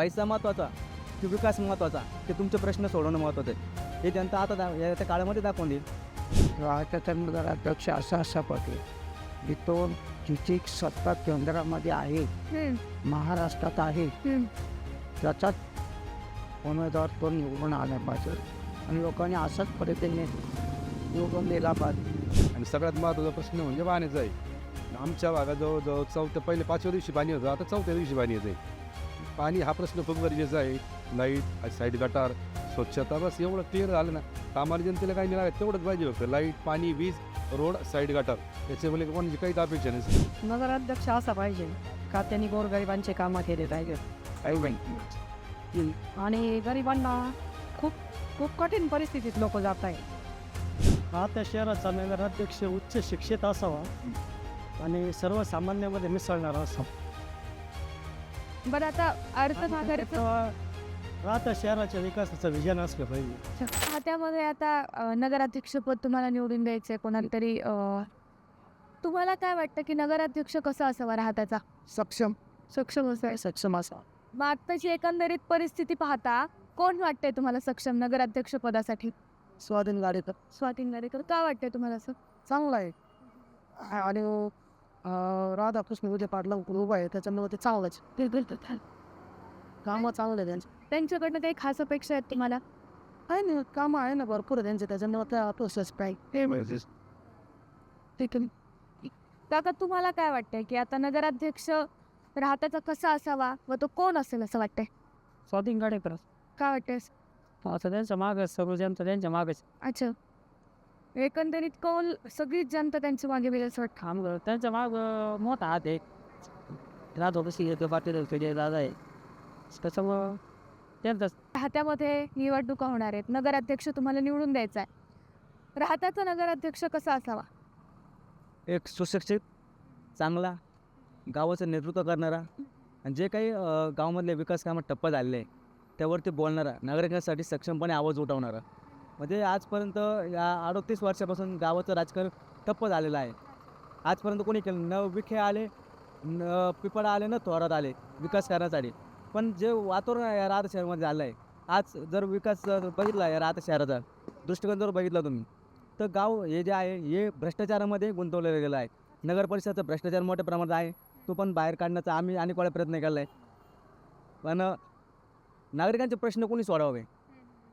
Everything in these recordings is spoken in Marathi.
पैसा महत्त्वाचा की विकास महत्त्वाचा की तुमचे प्रश्न सोडवणं महत्त्वाचं आहे. हे जनता आता दा या त्या काळामध्ये दाखवून देईल. राज्याचा नगराध्यक्ष असा असा की तो जिची सत्ता केंद्रामध्ये आहे महाराष्ट्रात आहे त्याचाच उमेदवार तो निवडून आला पाहिजे. आणि लोकांनी अशाच पद्धतीने निवडून दिला पाहिजे. आणि सगळ्यात महत्त्वाचा प्रश्न म्हणजे पाण्याचा आहे. आमच्या भागात जवळजवळ चौथ्या पहिले पाचव्या दिवशी पाणी होतं आता चौथ्या दिवशी पाणी येतं आहे पाणी हा प्रश्न खूप गरजेचा आहे. लाइट साईड गटार स्वच्छता बस एवढं क्लिअर झालं ना सामान्य जनतेला काही नाही लागत तेवढंच पाहिजे फक्त. लाइट पाणी वीज रोड साईड गटार. त्याच्यामुळे कोणाची काहीच अपेक्षा नाही नगराध्यक्ष असा पाहिजे का त्यांनी गोरगरिबांचे कामं केले पाहिजे? आणि गरिबांना खूप खूप कठीण परिस्थितीत लोक जात आहे हा त्या शहराचा नगराध्यक्ष उच्च शिक्षित असावा आणि सर्वसामान्यामध्ये मिसळणारा असावा. बरं आता अर्थमागारीचं तेव्हा राहत्या शहराच्या विकासाचं विजन असलं पाहिजे. खात्यामध्ये आता अ, नगराध्यक्षपद तुम्हाला निवडून द्यायचंय कोणाला तरी अ, तुम्हाला काय वाटतं की नगराध्यक्ष कसा असावा राहत्याचा सक्षम. सक्षम असाय सक्षम असा मग आत्ताची एकंदरीत परिस्थिती पाहता कोण वाटतंय तुम्हाला सक्षम नगराध्यक्ष पदासाठी? स्वाधीन गाडीकर. स्वाती नरेकर का वाटतंय तुम्हाला असं? चांगला आहे. आणि राधाकृष्ण उद्या पाटला उभा आहे त्याच्यामुळे ते चांगलंच ते कामं चांगले त्यांचे. त्यांच्याकडनं काही खास अपेक्षा आहेत तुम्हाला? आहे ना कामं आहे ना भरपूर त्यांचे त्याच्यामुळे प्रोसेस पाहिजे. ठीक आहे. काका तुम्हाला काय वाटतंय की आता नगराध्यक्ष राहत्याचा कसा असावा व तो कोण असेल असं वाटतंय? स्वाधीन गाडेकर काय वाटतंय? त्यांच्या मागच सर्व जनता त्यांच्या मागच. अच्छा. एकंदरीत कौल सगळीच जनता त्यांच्या मागे वेळ असं वाटतं? काम करत त्यांच्या माग मोठा हात आहे. राहतो कशी येतो पाटील तुझे दादा आहे. त्याच्यामुळं त्यांचाच राहत्यामध्ये निवडणुका होणार आहेत. नगराध्यक्ष तुम्हाला निवडून द्यायचा आहे राहत्याचा नगराध्यक्ष कसा असावा? एक सुशिक्षित चांगला गावाचं नेतृत्व करणारा आणि जे काही गावामधले विकास कामं ठप्प झालेले आहे त्यावरती बोलणारा नागरिकांसाठी सक्षमपणे आवाज उठवणारा. म्हणजे आजपर्यंत या अडतीस वर्षापासून गावाचं राजकारण ठप्प झालेलं आहे. आजपर्यंत कोणी केलं न विखे आले न पिपळा आले न थोरात आले विकास करण्यासाठी. पण जे वातावरण आहे या राहत शहरामध्ये झालं आहे. आज जर विकास जर बघितला या राहत शहराचा दृष्टिकोन जर बघितला तुम्ही तर गाव हे जे आहे हे भ्रष्टाचारामध्ये गुंतवलं गेलं आहे. नगर परिषदेचा भ्रष्टाचार मोठ्या प्रमाणात आहे. तो पण बाहेर काढण्याचा आम्ही अनेक वेळा प्रयत्न केला आहे. पण नागरिकांचे प्रश्न कोणी सोडवावे?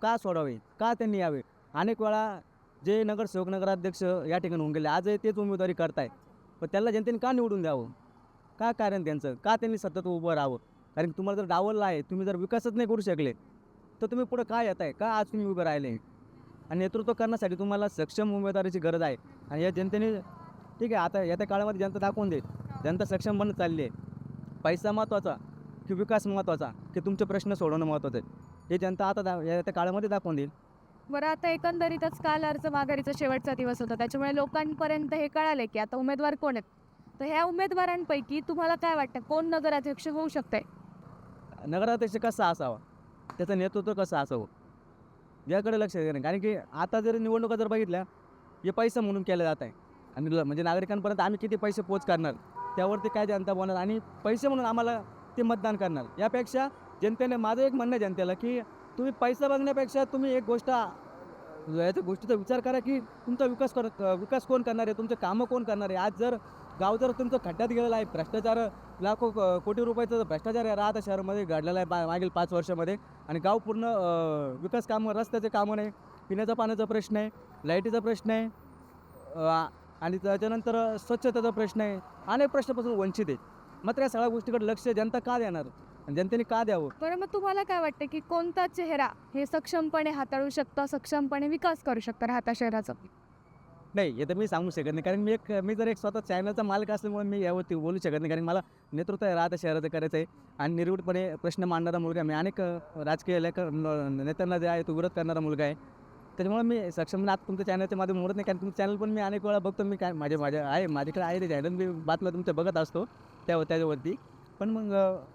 का सोडावे? का त्यांनी यावे? अनेक वेळा जे नगरसेवक नगराध्यक्ष या ठिकाणी होऊन गेले आजही तेच उमेदवारी करताय पण त्यांना जनतेने का निवडून द्यावं? का कारण त्यांचं? का त्यांनी सतत उभं राहावं? कारण तुम्हाला जर डावललं आहे तुम्ही जर विकासच नाही करू शकले तर तुम्ही पुढं काय येत आहे का आज तुम्ही उभे राहिले? आणि नेतृत्व करण्यासाठी तुम्हाला सक्षम उमेदवाराची गरज आहे. आणि या जनतेने ठीक आहे आता येत्या काळामध्ये जनता दाखवून देत जनता सक्षम बनत चालली आहे. पैसा महत्त्वाचा की विकास महत्त्वाचा की तुमचे प्रश्न सोडवणं महत्त्वाचं आहे. हे जनता आता दा येत्या काळामध्ये दाखवून देईल. बरं आता एकंदरीतच काल अर्ज माघारीचा शेवटचा दिवस होता. त्याच्यामुळे लोकांपर्यंत हे कळाले की आता उमेदवार कोण आहेत? तर ह्या उमेदवारांपैकी तुम्हाला काय वाटतं? कोण नगराध्यक्ष होऊ शकतंय? नगराध्यक्ष कसा असावा? त्याचं नेतृत्व कसं असावं? याकडे लक्ष देणं. कारण की आता जर निवडणुका जर बघितल्या हे पैसा म्हणून केलं जात आहे. आणि ल- म्हणजे नागरिकांपर्यंत आम्ही किती पैसे पोच करणार? त्यावरती काय जनता बोलणार? आणि पैसे म्हणून आम्हाला ते मतदान करणार. यापेक्षा जनतेने माझं एक म्हणणं आहे जनतेला की तुम्ही पैसा बघण्यापेक्षा तुम्ही एक गोष्ट याच्या गोष्टीचा विचार करा की तुमचा विकास कर विकास कोण करणार आहे? तुमचं कामं कोण करणार आहे? आज जर गाव जर तुमचं खड्ड्यात गेलेलं आहे भ्रष्टाचार लाखो कोटी रुपयाचा भ्रष्टाचार या राहता शहरामध्ये घडलेला आहे बा मागील पाच वर्षामध्ये आणि गाव पूर्ण विकास कामं रस्त्याचे कामं नाही पिण्याचा पाण्याचा प्रश्न आहे लाईटीचा प्रश्न आहे आणि त्याच्यानंतर स्वच्छतेचा प्रश्न आहे अनेक प्रश्नापासून वंचित आहेत मात्र या सगळ्या गोष्टीकडे लक्ष जनता का देणार? आणि जनतेने का द्यावं? बरं मग तुम्हाला काय वाटतं की कोणता चेहरा हे सक्षमपणे हाताळू शकतं सक्षमपणे विकास करू शकतं राहता शहराचं नाही हे तर मी सांगू शकत नाही. कारण मी एक मी जर एक स्वतः चॅनलचा मालक असल्यामुळे मी यावरती बोलू शकत नाही. कारण मला नेतृत्व राहता शहराचं करायचं आहे आणि निर्भीडपणे प्रश्न मांडणारा मुलगा आहे. मी अनेक राजकीय लेख नेत्यांना जे आहे तो विरोध करणारा मुलगा आहे. त्याच्यामुळे मी सक्षम आता तुमच्या चॅनलच्या मध्ये म्हणत नाही. कारण तुमचं चॅनल पण मी अनेक वेळा बघतो. मी काय माझे माझे आहे माझ्याकडे आहे ते चॅनल मी बातम्या तुमच्या बघत असतो त्या त्याच्यावरती पण मग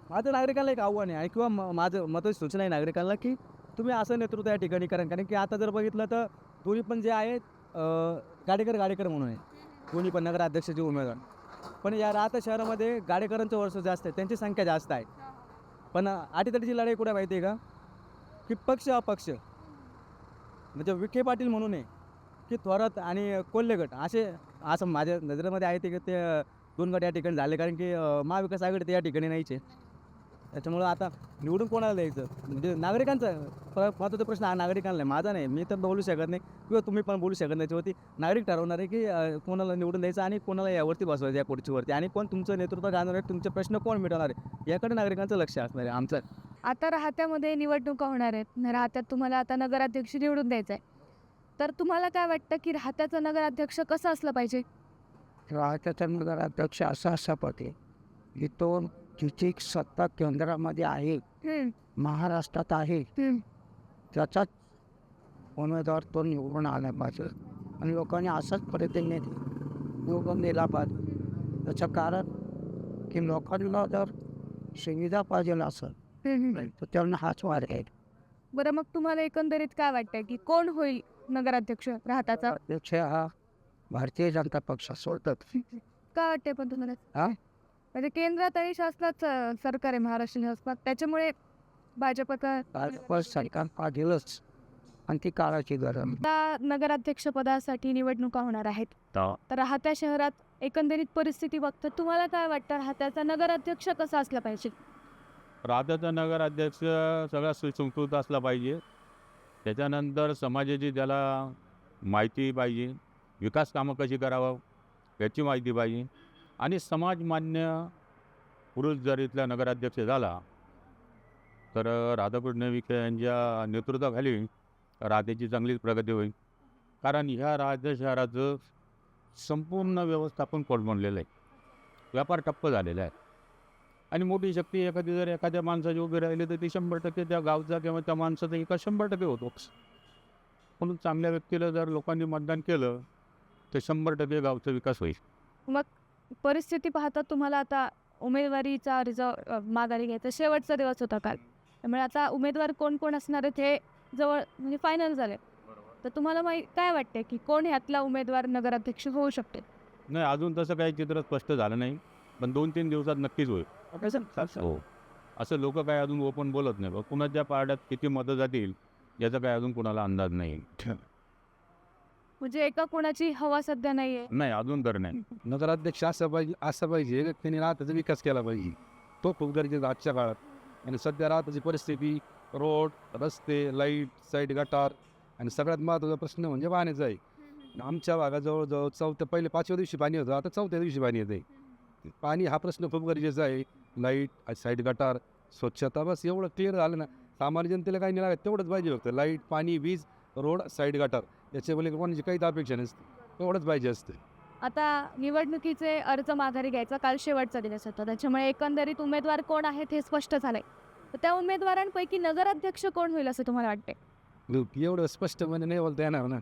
माझं नागरिकांना एक आव्हान आहे आणि किंवा म- माझं मत सूचना आहे नागरिकांना की तुम्ही असं नेतृत्व या ठिकाणी करा. कारण की आता जर बघितलं तर दोन्ही पण जे आहेत गाडेकर गाडेकर म्हणून आहे. दोन्ही पण नगराध्यक्षाचे उमेदवार. पण या राहता शहरामध्ये गाडेकरांचं वर्ष जास्त आहे त्यांची संख्या जास्त आहे. पण आटीतटीची लढाई कुठे माहिती आहे का? की पक्ष अपक्ष. म्हणजे विखे पाटील म्हणून आहे की थोरात आणि कोल्हे गट असे असं माझ्या नजरेमध्ये आहे ते ते दोन गट या ठिकाणी झाले कारण की महाविकास आघाडी ते या ठिकाणी नाहीचे. त्याच्यामुळं आता निवडून कोणाला द्यायचं? म्हणजे नागरिकांचा महत्त्वाचा प्रश्न हा नागरिकांना माझा नाही मी तर बोलू शकत नाही. किंवा तुम्ही पण बोलू शकत नाही. त्याच्यावरती नागरिक ठरवणार आहे की कोणाला निवडून द्यायचं आणि कोणाला यावरती बसवायचं या खुर्चीवरती आणि कोण तुमचं नेतृत्व गाणार आहे तुमचे प्रश्न कोण मिटवणार आहे याकडे नागरिकांचं लक्ष असणार आहे आमचं. आता राहत्यामध्ये निवडणुका होणार आहेत. राहत्यात तुम्हाला आता नगराध्यक्ष निवडून द्यायचा आहे तर तुम्हाला काय वाटतं की राहत्याचा नगराध्यक्ष कसं असलं पाहिजे? राहत्याचा नगराध्यक्ष असा असा पाहिजे की तो जिची सत्ता केंद्रामध्ये आहे. महाराष्ट्रात आहे. त्याचाच उमेदवार तो निवडून आला पाहिजे. आणि लोकांनी असाच पद्धतीने निवडून दिला पाहिजे. त्याचं कारण की लोकांना जर सुविधा पाहिजे असं. तर त्यांना हाच वार आहे. बरं मग तुम्हाला एकंदरीत काय वाटतंय? की कोण होईल नगराध्यक्ष राहताचा? अध्यक्ष हा भारतीय जनता पक्ष सोडतात. काय वाटतंय पण तुम्हाला? हा? म्हणजे केंद्रात आणि शासनात सरकार आहे महाराष्ट्र शासनात त्याच्यामुळे भाजपचा भाजप सरकार पाहिजेलच आणि ती काळाची गरज. आता नगराध्यक्ष पदासाठी निवडणुका होणार आहेत. तर राहत्या शहरात एकंदरीत परिस्थिती बघता तुम्हाला काय वाटतं? राहत्याचा नगराध्यक्ष कसा असला पाहिजे? राज्याचा नगराध्यक्ष सगळा सुसंस्कृत असला पाहिजे. त्याच्यानंतर समाजाची त्याला माहिती पाहिजे. विकास कामं कशी करावं याची माहिती पाहिजे. आणि समाजमान्य पुरुष जर इथला नगराध्यक्ष झाला तर राधाकृष्ण विखे यांच्या नेतृत्वाखाली राधेची चांगलीच प्रगती होईल. कारण ह्या राज्य शहराचं संपूर्ण व्यवस्थापन कोलमडलेलं आहे? व्यापार ठप्प झालेला आहे. आणि मोठी शक्ती एखादी जर एखाद्या माणसाची उभी राहिली तर ती शंभर टक्के त्या गावचा किंवा त्या माणसाचा एका शंभर टक्के होतो. म्हणून चांगल्या व्यक्तीला जर लोकांनी मतदान केलं तर शंभर टक्के गावचा विकास होईल. परिस्थिती पाहता तुम्हाला आता उमेदवारीचा अर्ज माघारी घ्यायचा शेवटचा दिवस होता काल. त्यामुळे आता उमेदवार कोण कोण असणार आहेत हे जवळ म्हणजे फायनल झाले तर तुम्हाला माही काय वाटते की कोण ह्यातला उमेदवार नगराध्यक्ष होऊ शकते? नाही अजून तसं काही चित्र स्पष्ट झालं नाही पण दोन तीन दिवसात नक्कीच होईल. हो. असं लोक काय अजून ओपन बोलत नाही. कुणाच्या पारड्यात किती मतं जातील याचा काय अजून कुणाला अंदाज नाही. म्हणजे एका कोणाची हवा सध्या नाहीये. नाही अजून तर नाही. नगराध्यक्ष असं पाहिजे असं पाहिजे. त्यांनी राहताचा विकास केला पाहिजे. तो खूप गरजेचा आजच्या काळात. आणि सध्या राहताची परिस्थिती रोड रस्ते लाइट साईड गटार आणि सगळ्यात महत्त्वाचा प्रश्न म्हणजे पाण्याचा आहे. आमच्या भागात जवळजवळ चौथ्या पहिले पाचव्या दिवशी पाणी होतं आता चौथ्या दिवशी पाणी येते पाणी हा प्रश्न खूप गरजेचा आहे. लाइट साईड गटार स्वच्छता बस एवढं क्लिअर झालं ना सामान्य जनतेला काही नाही लागत तेवढंच पाहिजे फक्त. लाइट पाणी वीज रोड साईड गटार. याच्यामुळे कोणाची काहीच अपेक्षा नसते. एवढंच पाहिजे असते. आता निवडणुकीचे अर्ज माघारी घ्यायचा काल शेवटचा दिवस होता. त्याच्यामुळे एकंदरीत उमेदवार कोण आहेत हे स्पष्ट झालंय. तर त्या उमेदवारांपैकी नगराध्यक्ष कोण होईल असं तुम्हाला वाटते एवढं स्पष्टपणे नाही बोलता येणार ना.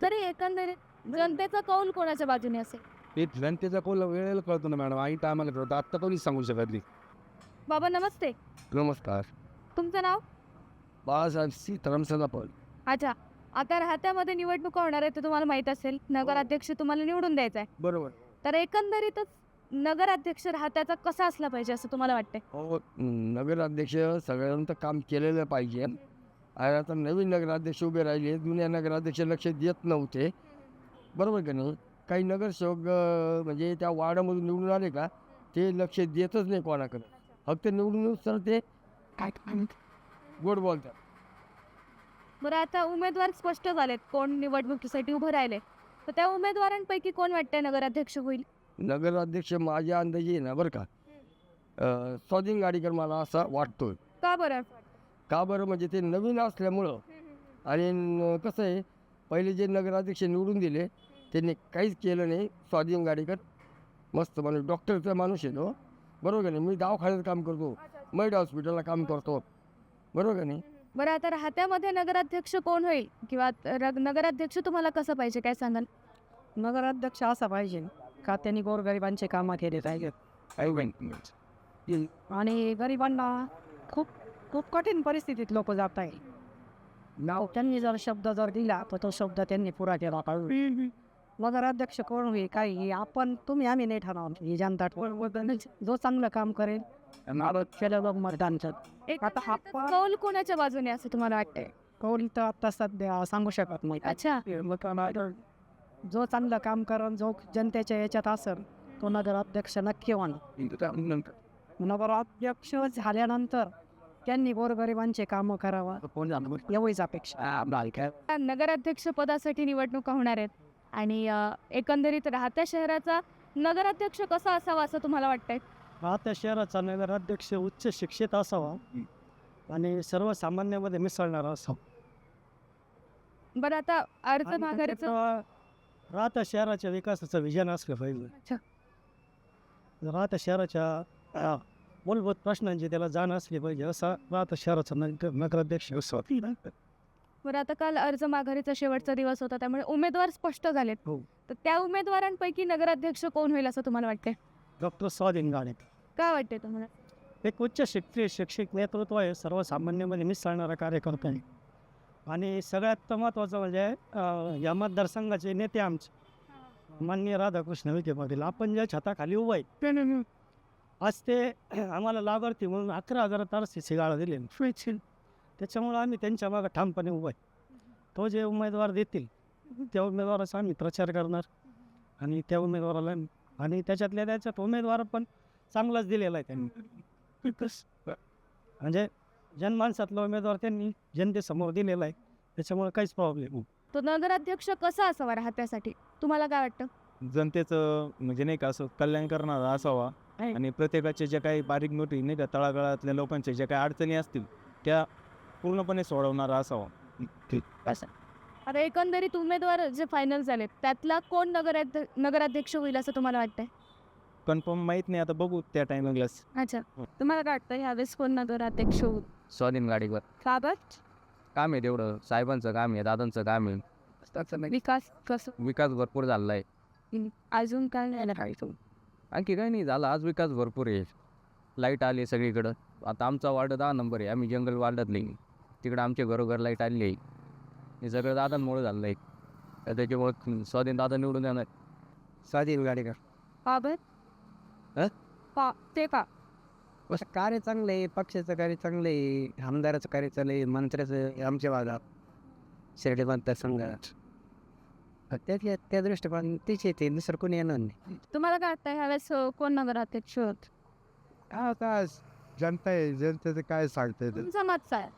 तरी एकंदरीत जनतेचा कौल कोणाच्या बाजूने असेल? ते जनतेचा कोल वेळेला कळतो ना मॅडम. आई टायमाला कळतो आत्ता कोणीच सांगू शकत नाही. बाबा नमस्ते. नमस्कार. तुमचं नाव? बाळासाहेब सीताराम सदापल अच्छा. आता राहत्यामध्ये निवडणुका होणार आहे ते तुम्हाला माहीत असेल. नगराध्यक्ष तुम्हाला निवडून द्यायचा आहे बरोबर. तर एकंदरीतच नगराध्यक्ष राहत्याचा कसा असला पाहिजे असं तुम्हाला वाटतंय? हो नगराध्यक्ष सगळ्यांचं काम केलेलं पाहिजे. आणि आता नवीन नगराध्यक्ष उभे राहिले जुन्या नगराध्यक्ष लक्ष देत नव्हते. बरोबर का नाही? काही नगरसेवक अं, म्हणजे त्या वार्डामधून निवडून आले का ते लक्ष देतच नाही कोणाकडे. फक्त निवडून येऊस तर ते काय गोड बोलतात. बरं आता उमेदवार स्पष्ट झालेत कोण निवडणुकीसाठी उभं राहिले तर त्या उमेदवारांपैकी कोण वाटतंय नगराध्यक्ष होईल? नगराध्यक्ष माझ्या अंदाजे आहे ना बरं का. अं, स्वाधीन गाडीकर मला असा वाटतोय. का बरं? का बरं? म्हणजे ते नवीन असल्यामुळं. आणि न- कसं आहे पहिले जे नगराध्यक्ष निवडून दिले त्यांनी काहीच केलं नाही. स्वाधीन गाडीकर मस्त माणूस डॉक्टरचा माणूस आहे तो. बरोबर का नाही? मी दवाखान्यात काम करतो. मैड हॉस्पिटलला काम करतो. बरोबर का नाही? बरं आता राहत्यामध्ये नगराध्यक्ष कोण होईल? किंवा र- नगराध्यक्ष तुम्हाला कसं पाहिजे? काय सांगाल? नगराध्यक्ष असा पाहिजे का त्यांनी गोरगरिबांचे कामं केले पाहिजेत? आणि गरिबांना खूप खूप कठीण परिस्थितीत लोक जात आहे नाव? त्यांनी जर शब्द जर दिला तर तो शब्द त्यांनी पुरा केला पाहिजे. नगराध्यक्ष कोण होईल काही आपण तुम्ही आम्ही नाही ठरवणार. ही जनता ठरवणार. जो चांगलं काम करेल. केलेलं मतदानचं. आता हा कौल कोणाच्या बाजूने असं तुम्हाला वाटतंय? कौल तर आता सध्या सांगू शकत नाही. अच्छा. जो चांगलं काम करण जो जनतेच्या याच्यात असेल तो नगराध्यक्ष नक्की होणार. नगराध्यक्ष झाल्यानंतर त्यांनी गोरगरिबांचे कामं करावं. एवढीच अपेक्षा. नगराध्यक्ष पदासाठी निवडणुका होणार आहेत. आणि एकंदरीत राहत्या शहराचा नगराध्यक्ष कसा असावा असं तुम्हाला वाटतंय? राहत्या शहराचा नगराध्यक्ष उच्च शिक्षित असावा आणि सर्वसामान्यामध्ये मिसळणारा असावा. बरं आता अर्ज आणि माघारीचं त्याच्यात राहत्या शहराच्या विकासाचं विजन असलं पाहिजे. अच्छा. राहत्या शहराच्या अ, मूलभूत प्रश्नांची त्याला जाण असली पाहिजे असा राहत्या शहराचा नगर- नगराध्यक्ष असावा बरं आता काल अर्ज माघारीचा शेवटचा दिवस होता त्यामुळे उमेदवार स्पष्ट झालेत. हो. तर त्या उमेदवारांपैकी नगराध्यक्ष कोण होईल असं तुम्हाला वाटतंय? डॉक्टर स्वाधीन गाणे काय वाटतंय तुम्हाला? एक उच्च शिक्षित शिक्षित नेतृत्व आहे सर्वसामान्यामध्ये मिसळणारा कार्यकर्ता आहे. आणि सगळ्यात महत्त्वाचं म्हणजे अं, या मतदारसंघाचे नेते आमचे माननीय राधाकृष्ण विखे पाटील आपण ज्या छताखाली उभं आहे आज ते आम्हाला लाभार्थी म्हणून अकरा हजार तारसी शिगाळा दिले. त्याच्यामुळं आम्ही त्यांच्या मागं ठामपणे उभं आहे. तो जे उमेदवार देतील त्या उमेदवाराचा आम्ही प्रचार करणार. आणि त्या उमेदवाराला आणि त्याच्यातल्या त्याच्यात उमेदवार पण चांगलाच दिलेला आहे त्यांनी. म्हणजे जनमानसातला उमेदवार त्यांनी जनतेसमोर दिलेला आहे. त्याच्यामुळे काहीच प्रॉब्लेम तो नगराध्यक्ष कसा असावा राहत्यासाठी? तुम्हाला काय वाटतं? जनतेचं म्हणजे नाही का असं कल्याण करणारा असावा. आहे. आणि प्रत्येकाचे जे काही बारीक मोठी नाही का तळागाळातल्या लोकांच्या ज्या काही अडचणी असतील त्या पूर्णपणे सोडवणारा असावा. आता एकंदरीत उमेदवार जे फायनल झालेत त्यातला कोण नगराध्य नगराध्यक्ष होईल असं तुम्हाला वाटतंय? कन्फर्म माहीत नाही. आता बघू त्या टायमिंगलाच अच्छा. तुम्हाला काय वाटतं ह्यावेळेस कोण नगराध्यक्ष होईल? स्वाधीन गाडीवर. का बरं? काम आहे तेवढं. साहेबांचं काम आहे दादांचं काम आहे. विकास कसं? विकास भरपूर झाला आहे अजून काय नाही? आणखी काही नाही झालं. आज विकास भरपूर आहे. लाइट आली सगळीकडं. आता आमचा वार्ड दहा नंबर आहे. आम्ही जंगल वार्डातले. तिकडं आमच्या घरोघर लाइट आलेली आहे. हे सगळं दादांमुळे झालं आहे त्याच्यामुळे स्वाधीन दादा निवडून येणार. स्वाधीन गाडीकर का बरं? हं? का ते का असं कार्य चांगलं आहे पक्षाचं कार्य चांगलं आहे आमदाराचं कार्य चांगलं आहे मंत्र्याचं आमच्या भागात शिर्डी मतदारसंघात त्या त्या दृष्टिकोन तेच येते दुसरं कोणी येणार नाही. तुम्हाला काय वाटतं ह्यावेळेस अं, कोण नगराध्यक्ष होत? हा काय जनता आहे जनतेचं काय सांगता येतं? तुमचा मत काय?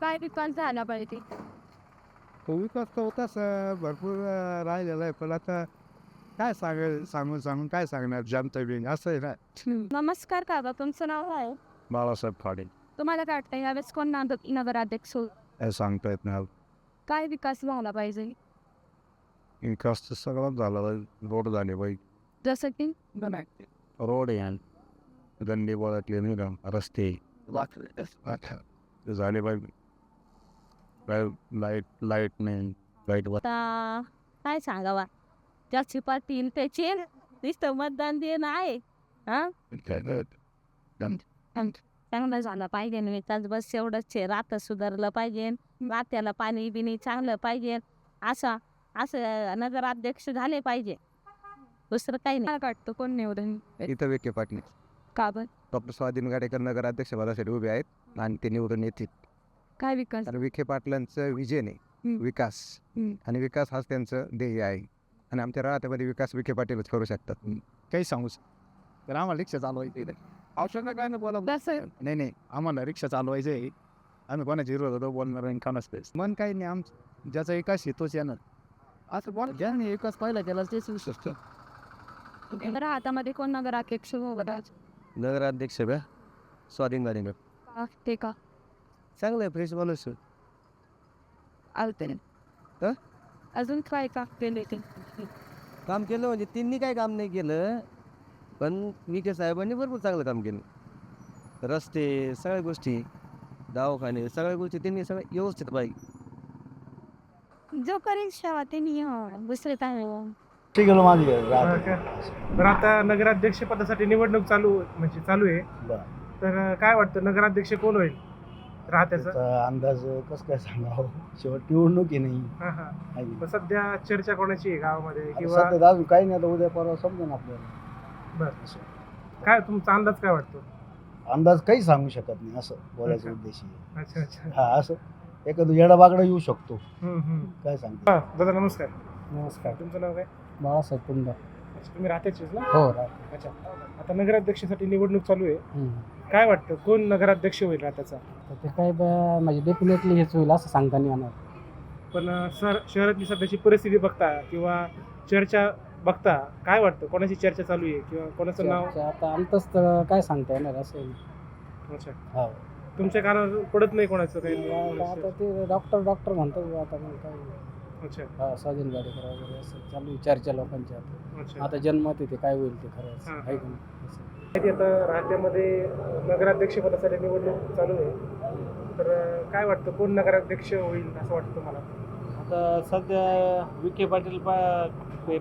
काय विकास झाला पाहिजे? विकास तर होताच भरपूर राहिलेला आहे. पण आता काय सांग सांगून सांगून काय सांगणार? जनता बिन असं आहे ना. नमस्कार काका. तुमचं नाव काय? आहे? बाळासाहेब फाडे. तुम्हाला काय वाटतं ह्यावेळेस कोण नाग- नगराध्यक्ष होईल? सांगता येत नाही. काय विकास झाला पाहिजे? विकास तर सगळाच झाला. रोड झाले पाहिजे जसं की? रोड आहे गंदी बोळातले नाही का? रस्ते. झाले पाहिजे काय लाइट लाइट नाही लाइट आता काय सांगावा? ज्याची पाटील त्याचे नुसतं मतदान देणं आहे. हा? चांगलं झालं पाहिजे न विकास बस एवढंच आहे. रात सुधारलं पाहिजे रात्याला पाणी बिणी चांगलं पाहिजे असं असं नगराध्यक्ष झाले पाहिजे. दुसरं काही नाही. वाटतं कोण निवडून इथं विखे पाटील. का बरं? डॉक्टर स्वाधीन गाडेकर नगर अध्यक्षपदासाठी उभे आहेत आणि ते निवडून येतील. काय विकास? तर विखे पाटलांचं विजन आहे. विकास. आणि विकास हाच त्यांचं ध्येय आहे. आणि आमच्या राहत्यामध्ये विकास विखे पाटीलच करू शकतात. काही सांगू तर आम्हाला रिक्षा चालवायची औषध काय ना बोला नाही नाही. आम्हाला रिक्षा चालवायचं आहे. आम्ही कोणाची विरोध होतो बोलणार नाही खाणार स्पेस मन काही नाही. आम ज्याचा विकास आहे तोच येणार. असं बोल ज्याने विकास पाहिला त्याला तेच विशिष्ट तर हातामध्ये कोण नगराध्यक्ष नगराध्यक्ष स्वाधीन का? ते का? चांगलं आहे फ्रेश माणूस आलते हं? अजून काय का केले ते काम केलं म्हणजे त्यांनी काय काम नाही केलं पण विखे साहेबांनी भरपूर चांगलं काम केलं. रस्ते सगळ्या गोष्टी दवाखाने सगळ्या गोष्टी त्यांनी सगळ्या व्यवस्थित पाहिजे जो करेल सेवा ते नियम दुसरे काय नाही. तर आता नगराध्यक्ष पदासाठी निवडणूक चालू म्हणजे चालू आहे. तर काय वाटतं? नगराध्यक्ष कोण होईल? राहत्याचं त्याचा अंदाज कसं काय सांगावं? शेवट निवडणूक आहे नाही हा. हा आहे. की मग सध्या चर्चा कोणाची आहे गावामध्ये. किंवा सध्या अजून काही नाही आता उद्या परवा समजेल आपल्याला. बरं. काय तुमचा अंदाज काय वाटतो? अंदाज काही सांगू शकत नाही असं बोलायचा अच्छा. उद्देश आहे. अच्छा अच्छा. हा असं. एखादं येडा बागडा येऊ शकतो. हम्म, हम्म. काय सांगतो? हा, दादा नमस्कार. नमस्कार. तुमचं नाव काय? बाळासाहेब पुंडा. अच्छा, तुम्ही राहत्याचेच ना? हो. अच्छा. आता नगराध्यक्षासाठी निवडणूक चालू आहे. काय वाटतं? कोण नगराध्यक्ष होईल राहत्याचा ते काय म्हणजे डेफिनेटली हेच होईल असं सांगता नाही येणार. पण अं, सर शहरातली सध्याची परिस्थिती बघता किंवा चर्चा बघता काय वाटतं? कोणाची चर्चा चालू आहे किंवा कोणाचं नाव? आता अंतच काय सांगता येणार असं अच्छा. हो. तुमच्या कानावर पडत नाही कोणाचं काही? आता ते डॉक्टर डॉक्टर म्हणतात आता मग काय. अच्छा. हा स्वाधीन गाडीकर वगैरे असं चालू आहे चर्चा लोकांच्या आता. अच्छा. आता जन्मत येते काय होईल ते खरंच हा, आहे का नाही? असं. माहिती आता राज्यामध्ये नगराध्यक्ष पदासाठी निवडणूक चालू आहे. तर अं, काय वाटतं कोण नगराध्यक्ष होईल असं वाटतं तुम्हाला? आता सध्या विखे पाटील पा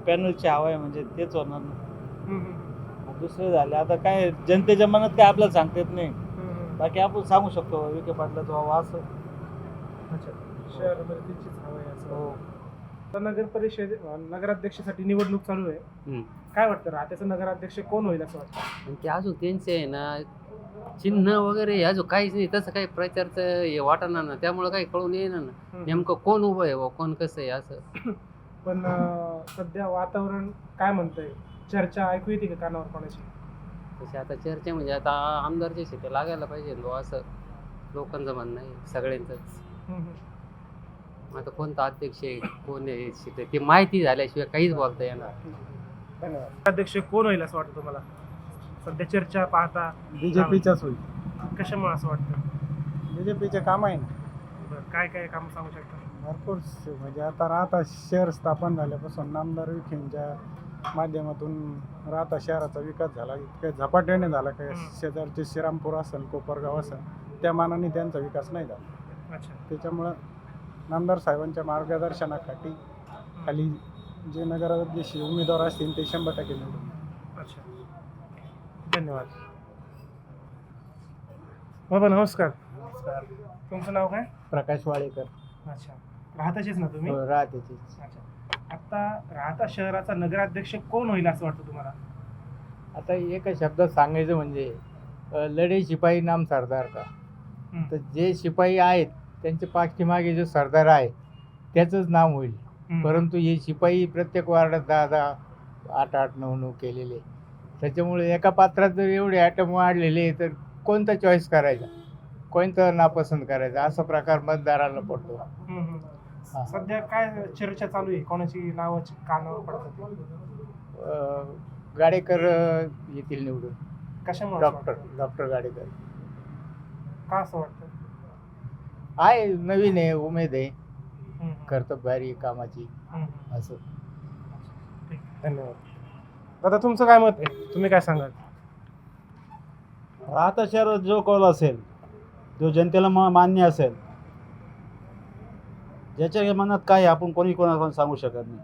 पॅनलची हवा आहे म्हणजे तेच होणार ना. दुसरे झाले. आता काय जनतेच्या मनात काय आपल्याला सांगता येत नाही. बाकी आपण सांगू शकतो विखे पाटलाचा व्हावा असं. अच्छा. शहरामध्ये त्यांचीच हवा आहे असं. हो. आता नगर परिषद नगराध्यक्षासाठी निवडणूक चालू आहे. हम्म. काय वाटतं राहत्याचं नगराध्यक्ष कोण होईल असं वाटतं? आणि ते अजून त्यांचे आहे ना चिन्ह वगैरे अजून काहीच नाही. तसं काही प्रचारचं हे वाटणार ना त्यामुळं काही कळून येईना ना हम्म. नेमकं कोण उभं आहे बुवा, कोण कसं आहे असं. पण अं, सध्या वातावरण काय म्हणतंय? चर्चा ऐकू येते का कानावर कोणाची? तसे आता चर्चा म्हणजे आता आमदारचे शेते लागायला पाहिजे बुवा असं. लोकांचं म्हणणं आहे सगळ्यांचंच. हम्म, हम्म. आता कोणता अध्यक्ष आहे कोण आहे ते माहिती झाल्याशिवाय काहीच बोलता येणार धन्यवाद. अध्यक्ष कोण होईल असं वाटतं तुम्हाला? सध्या चर्चा पाहता बी जे पीचाच होईल कशामुळे असं वाटतं? बी जे पीचे काम आहे ना. बरं काय काय काम सांगू शकता? भरपूर श- म्हणजे आता राहता शहर स्थापन झाल्यापासून नामदार विखेंच्या माध्यमातून राहता शहराचा विकास झाला. इतक्या झपाट्याने झाला काय हम्म. शेजारचे श्रीरामपूर असेल कोपरगाव असेल त्या मानाने त्यांचा विकास नाही झाला. अच्छा. त्याच्यामुळं नामदार साहेबांच्या मार्गदर्शनाखाली खाली जे नगराध्यक्ष उमेदवार असतील ते शंभर टक्के निवडून अच्छा. धन्यवाद. बाबा नमस्कार. तुमचं नाव काय? प्रकाश वाडेकर. अच्छा. राहताचेच ना तुम्ही? राहतेची अच्छा. आता राहता शहराचा नगराध्यक्ष कोण होईल असं वाटतं तुम्हाला? आता एका शब्दात सांगायचं म्हणजे लढे शिपाई नाम सरदार का. तर जे शिपाई आहेत त्यांच्या पाठीमागे जो सरदार आहे त्याचंच नाव होईल. परंतु हे शिपाई प्रत्येक वार्डात दहा दहा आठ आठ नऊ नऊ केलेले. त्याच्यामुळे एका पात्रात जर एवढे ॲटम वाढलेले तर कोणता चॉईस करायचा? कोणतं नापसंत करायचा? असा प्रकार मतदाराला पडतो. सध्या काय चर्चा चालू आहे? कोणाची नावाची कानावर पडतात? गाडेकर येतील निवडून. कशामुळे डॉक्टर डॉक्टर गाडेकर? का असं वाटतं? आहे नवीन आहे उमेद आहे. कर्तबगारी कामाची. असं. धन्यवाद. दादा तुमचं काय मत आहे? तुम्ही काय सांगाल? आता शहरात जो कौल असेल जो जनतेला मा मान्य असेल ज्याच्या मनात काय आहे, आपण कोणी कोणाला सांगू शकत नाही.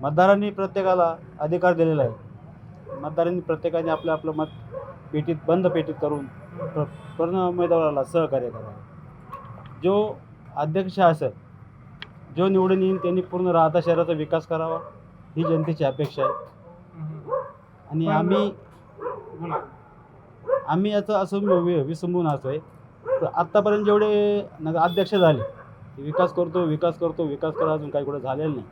मतदारांनी प्रत्येकाला अधिकार दिलेला आहे. मतदारांनी प्रत्येकाने आपलं आपलं मत पेटीत बंद पेटीत करून प्र पूर्ण उमेदवाराला सहकार्य करावं. जो अध्यक्ष असेल जो निवडून येईल त्यांनी पूर्ण राहता शहराचा विकास करावा ही जनतेची अपेक्षा आहे. आणि आम्ही आम्ही याचं असं विसंबून असं आहे तर आत्तापर्यंत जेवढे नगर अध्यक्ष झाले ते विकास करतो विकास करतो विकास करा अजून काही कुठं झालेलं नाही.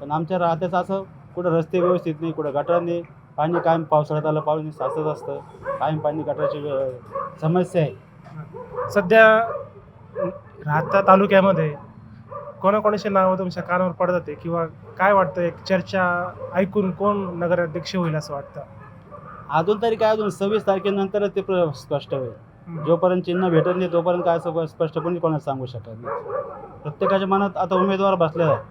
पण आमच्या राहत्याचं असं कुठं रस्ते व्यवस्थित नाही कुठं गटारांनी पाणी कायम पावसाळ्यात आलं पाणी साचत असतं कायम पाणी गटाराची समस्या आहे. सध्या राहता तालुक्यामध्ये कोणाकोणाची नावं तुमच्या कानावर पडतात आहे किंवा काय वाटतं एक चर्चा ऐकून कोण नगराध्यक्ष होईल असं वाटतं? अजून तरी काय अजून सव्वीस तारखेनंतरच ते प्र स्पष्ट होईल. जोपर्यंत चिन्ह भेटत नाही तोपर्यंत काय असं स्पष्टपणे कोणाला सांगू शकत नाही. प्रत्येकाच्या मनात आता उमेदवार बसलेला आहे.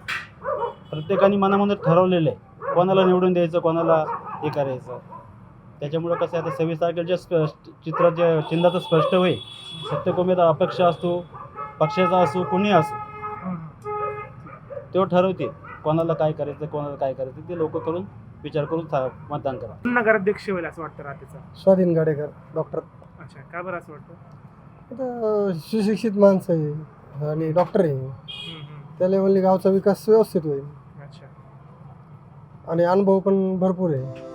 प्रत्येकाने मनामध्ये ठरवलेलं आहे. कोणाला निवडून द्यायचं कोणाला हे करायचं. त्याच्यामुळं कसं आहे आता सव्वीस तारखेला जे चित्र जे चिन्हाचं स्पष्ट होईल प्रत्येक उमेदवार अपक्ष असतो पक्षाचा असो कुणी असो तो ठरवते कोणाला काय करायचं कोणाला काय करायचं ते लोक करून विचार करून था- मतदान करा. नगराध्यक्ष होईल असं वाटतं राहतेचा स्वाधीन गाडेकर डॉक्टर. अच्छा का बरं असं वाटतं? आता सुशिक्षित माणसं आहे आणि डॉक्टर आहे. त्या लेवलने गावचा विकास व्यवस्थित होईल. अच्छा. आणि अनुभव पण भरपूर आहे.